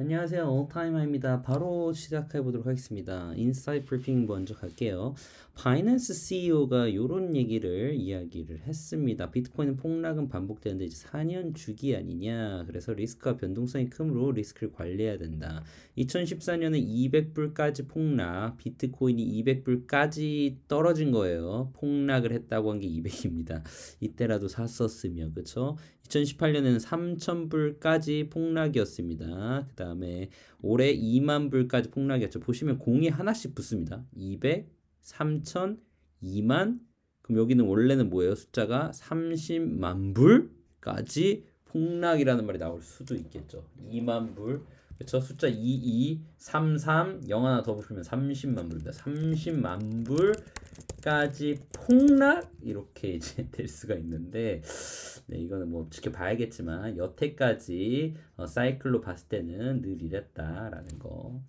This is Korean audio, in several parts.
안녕하세요. 올타이머입니다. 바로 시작해 보도록 하겠습니다. 인사이트 브리핑 먼저 갈게요. 바이낸스 CEO가 이런 얘기를 이야기를 했습니다. 비트코인 폭락은 반복되는데 이제 4년 주기 아니냐. 그래서 리스크와 변동성이 크므로 리스크를 관리해야 된다. 2014년에 200불까지 폭락, 비트코인이 200불까지 떨어진 거예요. 폭락을 했다고 한 게 200입니다. 이때라도 샀었으면 그쵸? 2018년에는 3,000불까지 폭락이었습니다. 그 다음에 올해 2만 불까지 폭락이었죠. 보시면 공이 하나씩 붙습니다. 200, 3,000, 2만. 그럼 여기는 원래는 뭐예요? 숫자가 30만 불까지 폭락이라는 말이 나올 수도 있겠죠. 2만 불. 그렇죠? 숫자 22, 33, 0 하나 더 붙으면 30만 불입니다. 30만 불 까지 폭락 이렇게 이제 될 수가 있는데 네, 이거는 뭐 지켜봐야겠지만 여태까지 어, 사이클로 봤을 때는 늘 이랬다라는 거.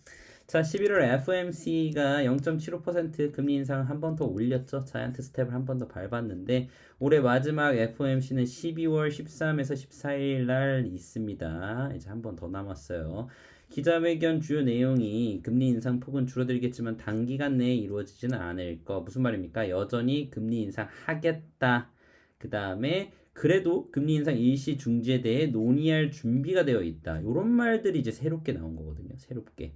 자, 11월 FOMC가 0.75% 금리 인상 한번 더 올렸죠. 자이언트 스텝을 한 번 더 밟았는데 올해 마지막 FOMC는 12월 13에서 14일 날 있습니다. 이제 한 번 더 남았어요. 기자회견 주요 내용이 금리 인상 폭은 줄어들겠지만 단기간 내에 이루어지지는 않을 거. 무슨 말입니까? 여전히 금리 인상 하겠다. 그 다음에 그래도 금리 인상 일시 중지에 대해 논의할 준비가 되어 있다. 이런 말들이 이제 새롭게 나온 거거든요. 새롭게.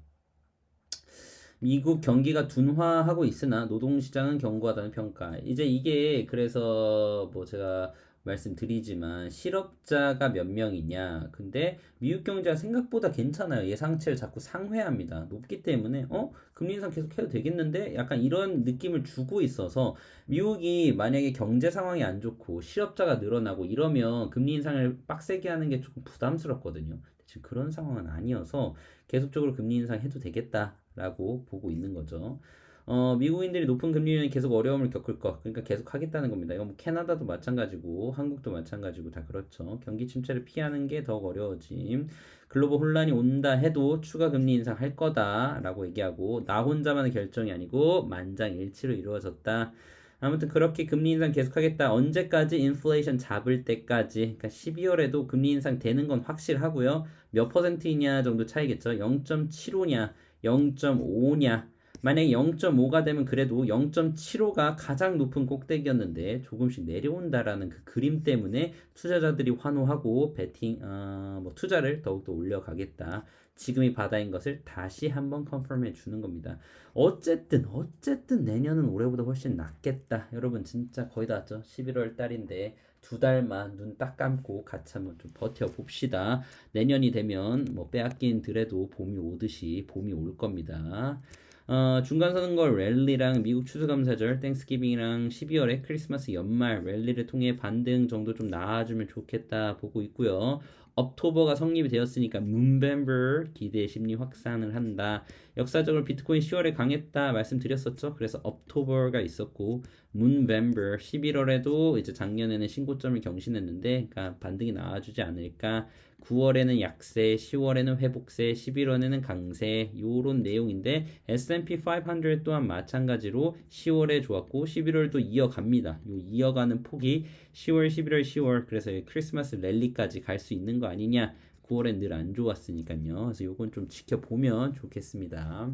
미국 경기가 둔화하고 있으나 노동시장은 견고하다는 평가. 이제 이게 그래서 뭐 제가 말씀드리지만 실업자가 몇 명이냐. 근데 미국 경제가 생각보다 괜찮아요. 예상치를 자꾸 상회합니다. 높기 때문에 어 금리 인상 계속 해도 되겠는데 약간 이런 느낌을 주고 있어서 미국이 만약에 경제 상황이 안 좋고 실업자가 늘어나고 이러면 금리 인상을 빡세게 하는 게 조금 부담스럽거든요. 지금 그런 상황은 아니어서 계속적으로 금리 인상 해도 되겠다라고 보고 있는 거죠. 어, 미국인들이 높은 금리는 계속 어려움을 겪을 것. 그러니까 계속 하겠다는 겁니다. 이건 뭐 캐나다도 마찬가지고 한국도 마찬가지고 다 그렇죠. 경기 침체를 피하는 게더 어려워짐. 글로벌 혼란이 온다 해도 추가 금리 인상 할 거다라고 얘기하고 나 혼자만의 결정이 아니고 만장일치로 이루어졌다. 아무튼 그렇게 금리 인상 계속하겠다. 언제까지 인플레이션 잡을 때까지. 그러니까 12월에도 금리 인상 되는 건 확실하고요. 몇 퍼센트이냐 정도 차이겠죠. 0.75냐, 0.5냐. 만약에 0.5가 되면 그래도 0.75가 가장 높은 꼭대기였는데 조금씩 내려온다라는 그 그림 때문에 투자자들이 환호하고 베팅 어, 뭐 투자를 더욱더 올려가겠다. 지금이 바다인 것을 다시 한번 컨펌해 주는 겁니다. 어쨌든 어쨌든 내년은 올해보다 훨씬 낫겠다. 여러분 진짜 거의 다 왔죠. 11월 달인데 두 달만 눈 딱 감고 같이 한번 좀 버텨 봅시다. 내년이 되면 뭐 빼앗긴 들에도 봄이 오듯이 봄이 올 겁니다. 어, 중간 선거 랠리랑 미국 추수감사절, 땡스기빙이랑 12월에 크리스마스 연말 랠리를 통해 반등 정도 좀 나아주면 좋겠다 보고 있고요. 업토버가 성립이 되었으니까 문벤버 기대 심리 확산을 한다. 역사적으로 비트코인 10월에 강했다 말씀드렸었죠. 그래서 업토버가 있었고 문벤버 11월에도 이제 작년에는 신고점을 경신했는데 그러니까 반등이 나와주지 않을까. 9월에는 약세, 10월에는 회복세, 11월에는 강세 요런 내용인데 S&P 500 또한 마찬가지로 10월에 좋았고 11월도 이어갑니다. 요 이어가는 폭이 10월, 11월, 10월 그래서 크리스마스 랠리까지 갈 수 있는 거 아니냐. 9월엔 늘 안 좋았으니까요. 그래서 요건 좀 지켜보면 좋겠습니다.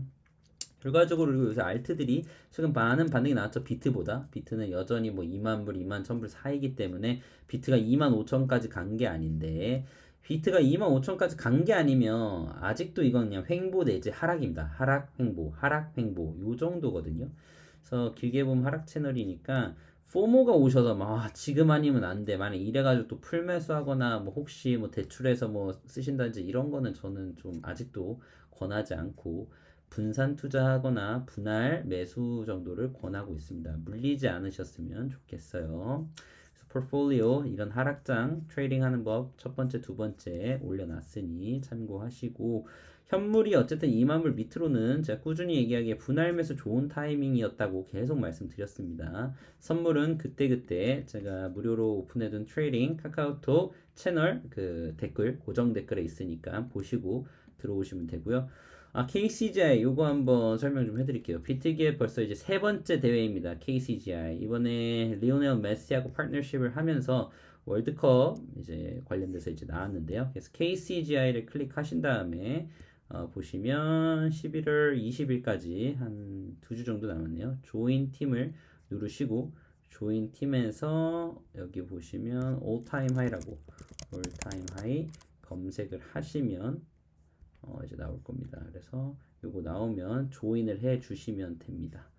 결과적으로 요새 알트들이 최근 많은 반등이 나왔죠. 비트보다. 비트는 여전히 뭐 2만 불, 2만 1000불 사이기 때문에 비트가 2만 5천까지 간 게 아닌데 비트가 2만 5천까지 간 게 아니면 아직도 이건 그냥 횡보 내지 하락입니다. 하락, 횡보, 하락, 횡보 요 정도거든요. 그래서 길게 보면 하락 채널이니까 포모가 오셔서 막 아, 지금 아니면 안 돼. 만약 이래가지고 또 풀매수하거나 뭐 혹시 뭐 대출해서 뭐 쓰신다든지 이런 거는 저는 좀 아직도 권하지 않고 분산 투자하거나 분할 매수 정도를 권하고 있습니다. 물리지 않으셨으면 좋겠어요. 포트폴리오 이런 하락장 트레이딩 하는 법 첫 번째 두 번째 올려놨으니 참고하시고 현물이 어쨌든 2만 불 밑으로는 제가 꾸준히 얘기하기에 분할 매수 좋은 타이밍이었다고 계속 말씀드렸습니다. 선물은 그때그때 제가 무료로 오픈해둔 트레이딩 카카오톡 채널 그 댓글 고정 댓글에 있으니까 보시고 들어오시면 되고요. 아, KCGI 요거 한번 설명 좀 해드릴게요. 비트기에 벌써 이제 세 번째 대회입니다. KCGI 이번에 리오넬 메시하고 파트너십을 하면서 월드컵 이제 관련돼서 이제 나왔는데요. 그래서 KCGI를 클릭하신 다음에 어, 보시면 11월 20일까지 한 두 주 정도 남았네요. 조인 팀을 누르시고 조인 팀에서 여기 보시면 high라고 all time high 검색을 하시면 어, 이제 나올 겁니다. 그래서 요거 나오면 조인을 해 주시면 됩니다.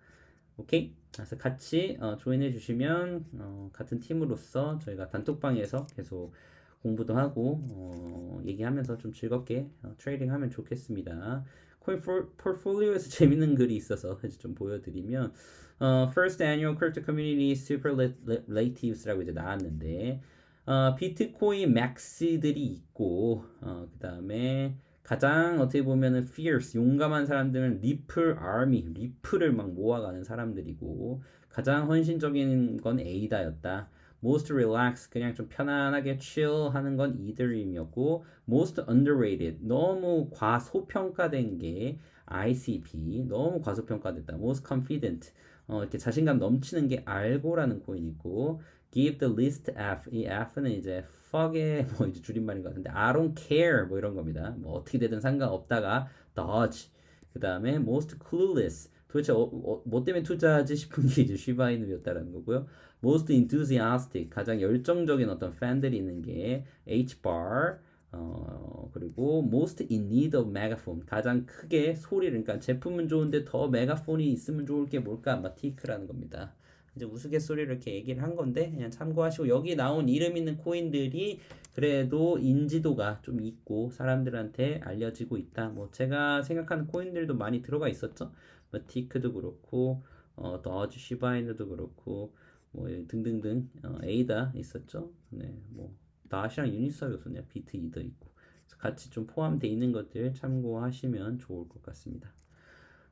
오케이? 그래서 같이 어, 조인해 주시면 어, 같은 팀으로서 저희가 단톡방에서 계속 공부도 하고 어, 얘기하면서 좀 즐겁게 어, 트레이딩하면 좋겠습니다. 코인 포트폴리오에서 재밌는 글이 있어서 이제 좀 보여드리면 어, First Annual Crypto Community Superlatives,라고 이제 나왔는데 어, 비트코인 맥스들이 있고 어, 그 다음에 가장 어떻게 보면은 fierce 용감한 사람들은 리플 아미 리플을 막 모아가는 사람들이고 가장 헌신적인 건 에이다였다. most relax 그냥 좀 편안하게 chill 하는 건 이더리움이었고 most underrated 너무 과소평가된 게 ICP 너무 과소평가됐다. most confident 어, 이렇게 자신감 넘치는 게 알고라는 코인이 있고 give the least F. 이 F는 이제 fuck의 뭐 이제 줄임말인 것 같은데 I don't care 뭐 이런 겁니다. 뭐 어떻게 되든 상관없다가 dodge. 그 다음에 most clueless. 도대체 어, 어, 뭐 때문에 투자하지 싶은 게 이제 시바이누였다라는 거고요. most enthusiastic. 가장 열정적인 어떤 팬들이 있는 게 H-bar 어, 그리고 most in need of megaphone. 가장 크게 소리를 그러니까 제품은 좋은데 더 메가폰이 있으면 좋을 게 뭘까? 아마 티크라는 겁니다. 이제 우스갯소리를 이렇게 얘기를 한 건데 그냥 참고하시고 여기 나온 이름 있는 코인들이 그래도 인지도가 좀 있고 사람들한테 알려지고 있다. 뭐 제가 생각하는 코인들도 많이 들어가 있었죠. 뭐 티크도 그렇고 어, 더즈 시바이너도 그렇고 뭐 등등등 어, 에이다 있었죠. 네, 뭐 다시랑 유니스왑이 없었네요. 비트 이더 있고 같이 좀 포함되어 있는 것들 참고하시면 좋을 것 같습니다.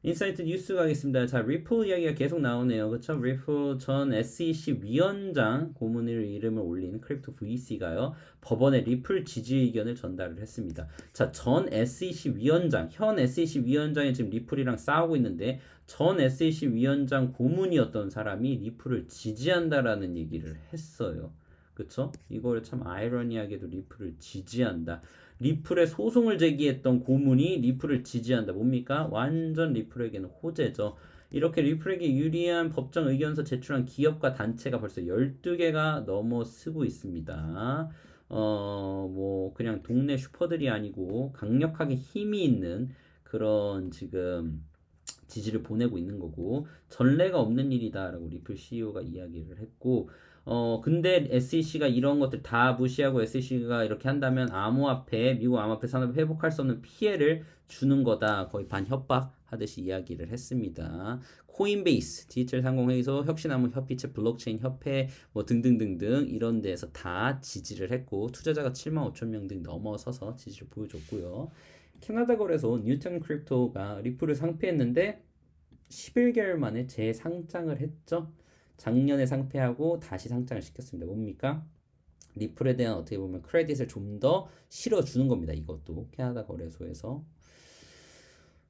인사이트 뉴스 가겠습니다. 자, 리플 이야기가 계속 나오네요. 그쵸? 리플 전 SEC 위원장 고문을 이름을 올린 크립토 VC가요. 법원에 리플 지지 의견을 전달을 했습니다. 자, 전 SEC 위원장, 현 SEC 위원장이 지금 리플이랑 싸우고 있는데 전 SEC 위원장 고문이었던 사람이 리플을 지지한다라는 얘기를 했어요. 그쵸? 이걸 참 아이러니하게도 리플을 지지한다. 리플에 소송을 제기했던 고문이 리플을 지지한다. 뭡니까? 완전 리플에게는 호재죠. 이렇게 리플에게 유리한 법정 의견서 제출한 기업과 단체가 벌써 12개가 넘어 쓰고 있습니다. 어, 뭐, 그냥 동네 슈퍼들이 아니고 강력하게 힘이 있는 그런 지금 지지를 보내고 있는 거고, 전례가 없는 일이다라고 리플 CEO가 이야기를 했고, 어 근데 SEC가 이런 것들 다 무시하고 SEC가 이렇게 한다면 암호화폐 미국 암호화폐 산업을 회복할 수 없는 피해를 주는 거다 거의 반협박 하듯이 이야기를 했습니다. 코인베이스, 디지털 상공회의소, 혁신암호 협의체, 블록체인 협회 뭐 등등등등 이런 데에서 다 지지를 했고 투자자가 7만 5천 명 등 넘어서서 지지를 보여줬고요. 캐나다 거래소 뉴턴 크립토가 리플을 상폐했는데 11개월 만에 재상장을 했죠. 작년에 상폐하고 다시 상장을 시켰습니다. 뭡니까? 리플에 대한 어떻게 보면 크레딧을 좀 더 실어주는 겁니다. 이것도 캐나다 거래소에서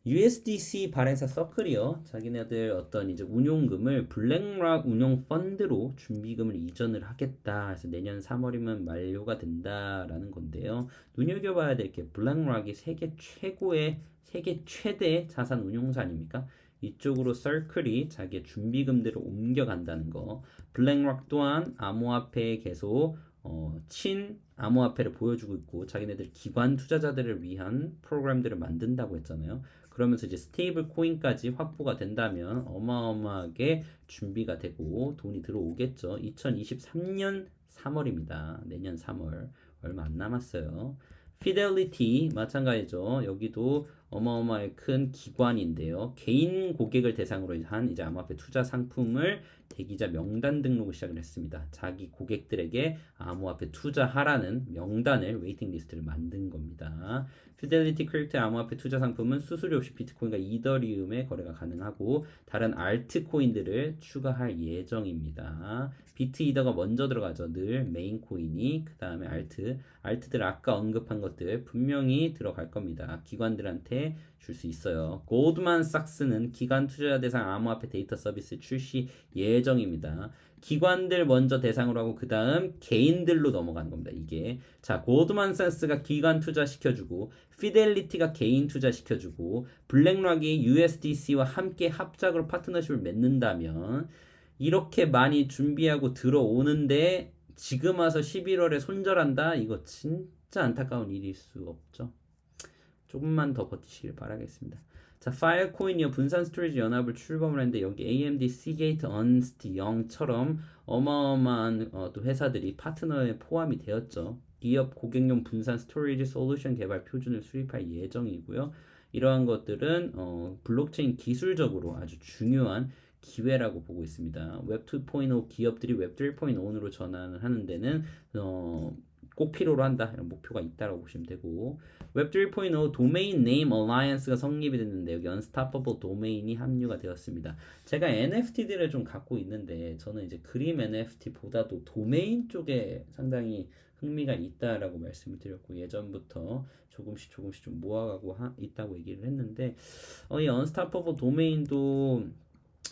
USDC 발행사 서클이요. 자기네들 어떤 이제 운용금을 블랙락 운용 펀드로 준비금을 이전을 하겠다. 그래서 내년 3월이면 만료가 된다라는 건데요. 눈여겨봐야 될 게 블랙락이 세계 최고의 세계 최대 자산 운용사 아닙니까? 이쪽으로 서클이 자기의 준비금들을 옮겨간다는 거. 블랙락 또한 암호화폐에 계속 어, 친 암호화폐를 보여주고 있고 자기네들 기관 투자자들을 위한 프로그램들을 만든다고 했잖아요. 그러면서 이제 스테이블 코인까지 확보가 된다면 어마어마하게 준비가 되고 돈이 들어오겠죠. 2023년 3월입니다. 내년 3월 얼마 안 남았어요. 피델리티 마찬가지죠. 여기도 어마어마하게 큰 기관인데요. 개인 고객을 대상으로 한 이제 암호화폐 투자 상품을 대기자 명단 등록을 시작을 했습니다. 자기 고객들에게 암호화폐 투자하라는 명단을 웨이팅 리스트를 만든 겁니다. 피델리티 크립토 암호화폐 투자 상품은 수수료 없이 비트코인과 이더리움의 거래가 가능하고 다른 알트코인들을 추가할 예정입니다. 비트 이더가 먼저 들어가죠. 늘 메인 코인이 그 다음에 알트 알트들 아까 언급한 것들 분명히 들어갈 겁니다. 기관들한테 줄 수 있어요. 골드만삭스는 기관 투자 대상 암호화폐 데이터 서비스 출시 예정입니다. 기관들 먼저 대상으로 하고 그 다음 개인들로 넘어가는 겁니다. 이게 자 골드만삭스가 기관 투자 시켜주고 피델리티가 개인 투자 시켜주고 블랙락이 USDC와 함께 합작으로 파트너십을 맺는다면 이렇게 많이 준비하고 들어오는데 지금 와서 11월에 손절한다? 이거 진짜 안타까운 일일 수 없죠. 조금만 더 버티시길 바라겠습니다. 자, 파일코인이요. 분산 스토리지 연합을 출범을 했는데 여기 AMD, Seagate, Unst, 영처럼 어마어마한 어, 또 회사들이 파트너에 포함이 되었죠. 기업 고객용 분산 스토리지 솔루션 개발 표준을 수립할 예정이고요. 이러한 것들은 어, 블록체인 기술적으로 아주 중요한 기회라고 보고 있습니다. 웹 2.0 기업들이 웹 3.0으로 전환을 하는 데는 어, 꼭 필요로 한다 이런 목표가 있다라고 보시면 되고 웹 3.0 도메인 네임 얼라이언스가 성립이 됐는데 여기 언스타퍼블 도메인이 합류가 되었습니다. 제가 NFT들을 좀 갖고 있는데 저는 이제 그림 NFT보다도 도메인 쪽에 상당히 흥미가 있다라고 말씀을 드렸고 예전부터 조금씩 조금씩 좀 모아가고 하, 있다고 얘기를 했는데 어, 이 언스타퍼블 도메인도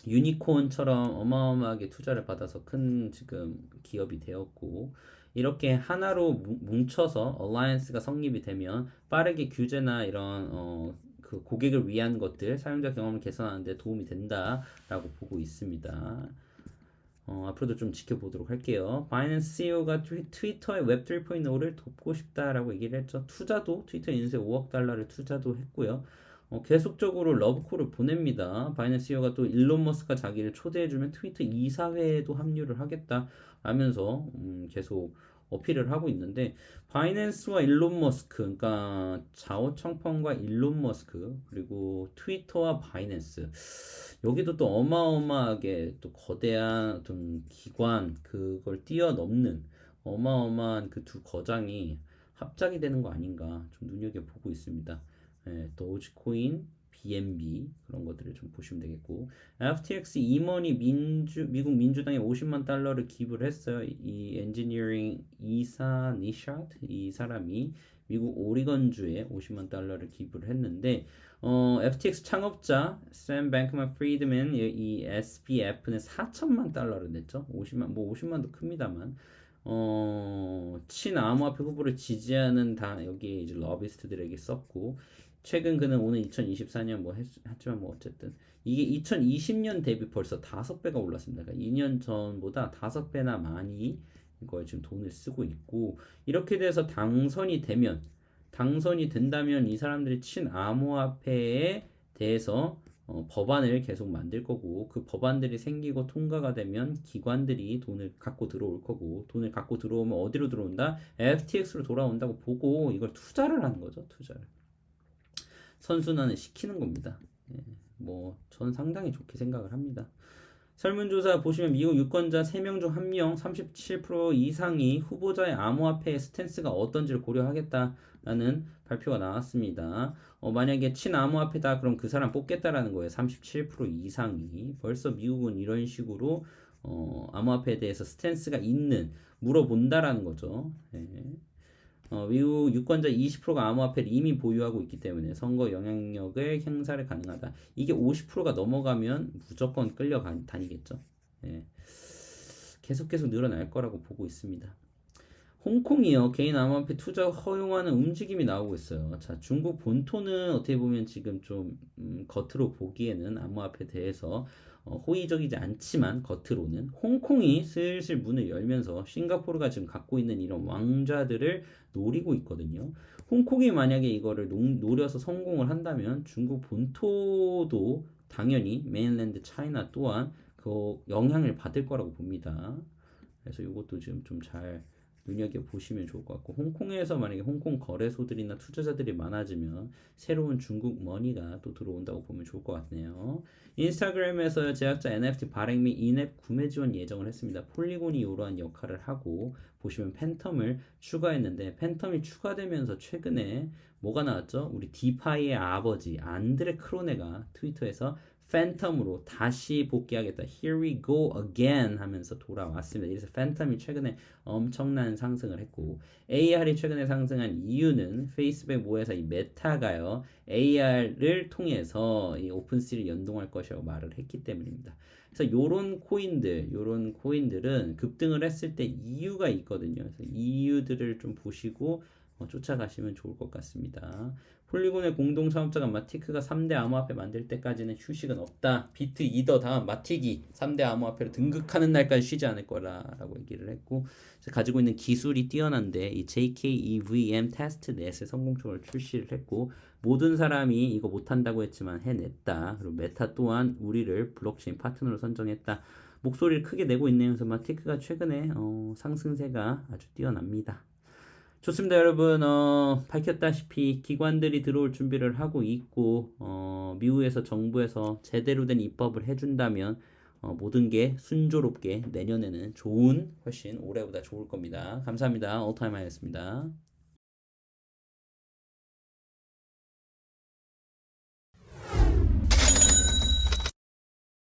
유니콘처럼 어마어마하게 투자를 받아서 큰 지금 기업이 되었고 이렇게 하나로 뭉- 뭉쳐서 얼라이언스가 성립이 되면 빠르게 규제나 이런 어, 그 고객을 위한 것들 사용자 경험을 개선하는 데 도움이 된다라고 보고 있습니다. 어, 앞으로도 좀 지켜보도록 할게요. 바이낸스 CEO가 트위 터의 웹 3.0를 돕고 싶다라고 얘기를 했죠. 투자도 트위터 인수에 5억 달러를 투자도 했고요. 어, 계속적으로 러브콜을 보냅니다. 바이낸스 CEO가 또 일론 머스크가 자기를 초대해주면 트위터 이사회에도 합류를 하겠다 하면서 음, 계속 어필을 하고 있는데 바이낸스와 일론 머스크 그러니까 자오청펑과 일론 머스크 그리고 트위터와 바이낸스 여기도 또 어마어마하게 또 거대한 어떤 기관 그걸 뛰어넘는 어마어마한 그 두 거장이 합작이 되는 거 아닌가 좀 눈여겨보고 있습니다. 예, 도지코인, BNB 그런 것들을 좀 보시면 되겠고 FTX 이머니 민주 미국 민주당에 50만 달러를 기부를 했어요. 이 엔지니어링 이사 니샷 이 사람이 미국 오리건주에 50만 달러를 기부를 했는데 어, FTX 창업자 샘 뱅크만 프리드맨 이, 이 SBF는 4천만 달러를 냈죠. 50만 뭐 50만도 큽니다만 어, 친암호화폐 후보를 지지하는 다 여기 이제 러비스트들에게 썼고 최근 그는 오늘 2024년 뭐 했, 했지만 뭐 어쨌든 이게 2020년 대비 벌써 다섯 배가 올랐습니다. 그러니까 2년 전보다 다섯 배나 많이 이거에 지금 돈을 쓰고 있고 이렇게 돼서 당선이 되면 당선이 된다면 이 사람들이 친암호화폐에 대해서 어, 법안을 계속 만들 거고 그 법안들이 생기고 통과가 되면 기관들이 돈을 갖고 들어올 거고 돈을 갖고 들어오면 어디로 들어온다? FTX로 돌아온다고 보고 이걸 투자를 하는 거죠 투자를 선순환을 시키는 겁니다 예, 뭐전 상당히 좋게 생각을 합니다 설문조사 보시면 미국 유권자 3명 중 1명 37% 이상이 후보자의 암호화폐의 스탠스가 어떤지를 고려하겠다라는 발표가 나왔습니다. 어, 만약에 친암호화폐다 그럼 그 사람 뽑겠다라는 거예요. 37% 이상이. 벌써 미국은 이런 식으로 어, 암호화폐에 대해서 스탠스가 있는 물어본다라는 거죠. 예. 어, 미국 유권자 20%가 암호화폐를 이미 보유하고 있기 때문에 선거 영향력을 행사를 가능하다. 이게 50%가 넘어가면 무조건 끌려다니겠죠. 예. 계속 계속 늘어날 거라고 보고 있습니다. 홍콩이요 개인 암호화폐 투자 허용하는 움직임이 나오고 있어요. 자 중국 본토는 어떻게 보면 지금 좀 음, 겉으로 보기에는 암호화폐에 대해서 어, 호의적이지 않지만 겉으로는 홍콩이 슬슬 문을 열면서 싱가포르가 지금 갖고 있는 이런 왕좌들을 노리고 있거든요. 홍콩이 만약에 이거를 농, 노려서 성공을 한다면 중국 본토도 당연히 메인랜드 차이나 또한 그 영향을 받을 거라고 봅니다. 그래서 이것도 지금 좀 잘 눈여겨 보시면 좋을 것 같고 홍콩에서 만약에 홍콩 거래소들이나 투자자들이 많아지면 새로운 중국 머니가 또 들어온다고 보면 좋을 것 같네요. 인스타그램에서 제작자 NFT 발행 및 인앱 구매 지원 예정을 했습니다. 폴리곤이 이러한 역할을 하고 보시면 팬텀을 추가했는데 팬텀이 추가되면서 최근에 뭐가 나왔죠? 우리 디파이의 아버지 안드레 크로네가 트위터에서 팬텀으로 다시 복귀하겠다. Here we go again 하면서 돌아왔습니다. 이래서 팬텀이 최근에 엄청난 상승을 했고 AR이 최근에 상승한 이유는 페이스북 모회사 이 메타가요. AR을 통해서 이 오픈C를 연동할 것이라고 말을 했기 때문입니다. 그래서 요런 코인들, 요런 코인들은 급등을 했을 때 이유가 있거든요. 그래서 이유들을 좀 보시고 어, 쫓아가시면 좋을 것 같습니다. 폴리곤의 공동 창업자가 마티크가 3대 암호화폐 만들 때까지는 휴식은 없다. 비트 이더 다음 마티기 3대 암호화폐로 등극하는 날까지 쉬지 않을 거라라고 얘기를 했고 가지고 있는 기술이 뛰어난데 이 JKEVM 테스트넷을 성공적으로 출시를 했고 모든 사람이 이거 못한다고 했지만 해냈다. 그리고 메타 또한 우리를 블록체인 파트너로 선정했다. 목소리를 크게 내고 있네요. 그래서 마티크가 최근에 어, 상승세가 아주 뛰어납니다. 좋습니다, 여러분. 어, 밝혔다시피 기관들이 들어올 준비를 하고 있고 어, 미국에서 정부에서 제대로 된 입법을 해준다면 어, 모든 게 순조롭게 내년에는 좋은 훨씬 올해보다 좋을 겁니다. 감사합니다. 올타임 하였습니다.